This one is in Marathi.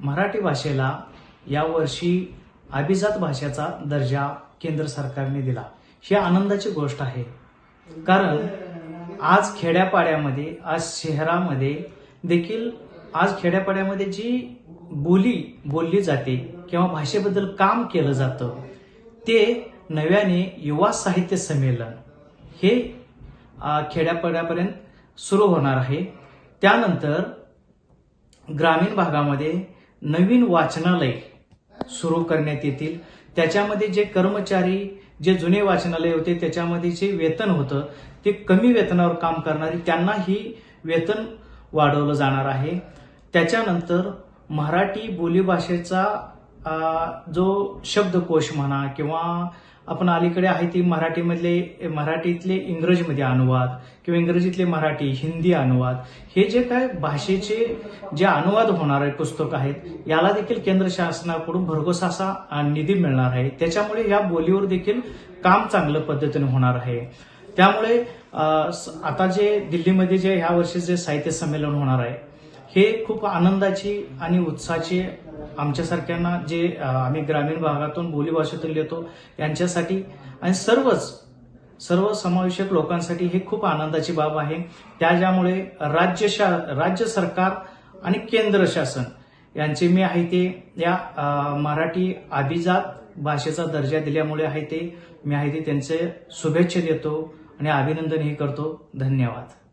मराठी भाषेला यावर्षी अभिजात भाषेचा दर्जा केंद्र सरकारने दिला. ही आनंदाची गोष्ट आहे. कारण आज खेड्यापाड्यामध्ये आज शहरामध्ये देखील आज खेड्यापाड्यामध्ये जी बोली बोलली जाते किंवा भाषेबद्दल काम केलं जातं ते नव्याने युवा साहित्य संमेलन हे खेड्यापाड्यापर्यंत सुरू होणार आहे. त्यानंतर ग्रामीण भागामध्ये नवीन वाचनालय सुरू करण्यात येतील. त्याच्यामध्ये जे कर्मचारी जे जुने वाचनालय होते त्याच्यामध्ये जे वेतन होतं ते कमी वेतनावर काम करणारी त्यांना ही वेतन वाढवलं जाणार आहे. त्याच्यानंतर मराठी बोलीभाषेचा जो शब्दकोश म्हणा किंवा आपण अलीकडे आहे ती मराठीमधले मराठीतले इंग्रजीमध्ये अनुवाद किंवा इंग्रजीतले मराठी हिंदी अनुवाद. हे जे काय भाषेचे जे अनुवाद होणारे पुस्तक आहेत याला देखील केंद्र शासनाकडून भरघोस असा निधी मिळणार आहे. त्याच्यामुळे या बोलीवर देखील काम चांगलं पद्धतीने होणार आहे. त्यामुळे आता जे दिल्लीमध्ये जे ह्या वर्षी जे साहित्य संमेलन होणार आहे हे खूप आनंदाची आणि उत्साहाची आमच्यासारख्यांना जे आम्ही ग्रामीण भागातून बोलीभाषेतून येतो यांच्यासाठी आणि सर्वच सर्व समावेशक लोकांसाठी हे खूप आनंदाची बाब आहे. त्या ज्यामुळे राज्य शा राज्य सरकार आणि केंद्र शासन यांचे मी आहे ते या मराठी अभिजात भाषेचा दर्जा दिल्यामुळे आहे ते मी आहे ते त्यांचे शुभेच्छा देतो आणि अभिनंदनही करतो. धन्यवाद.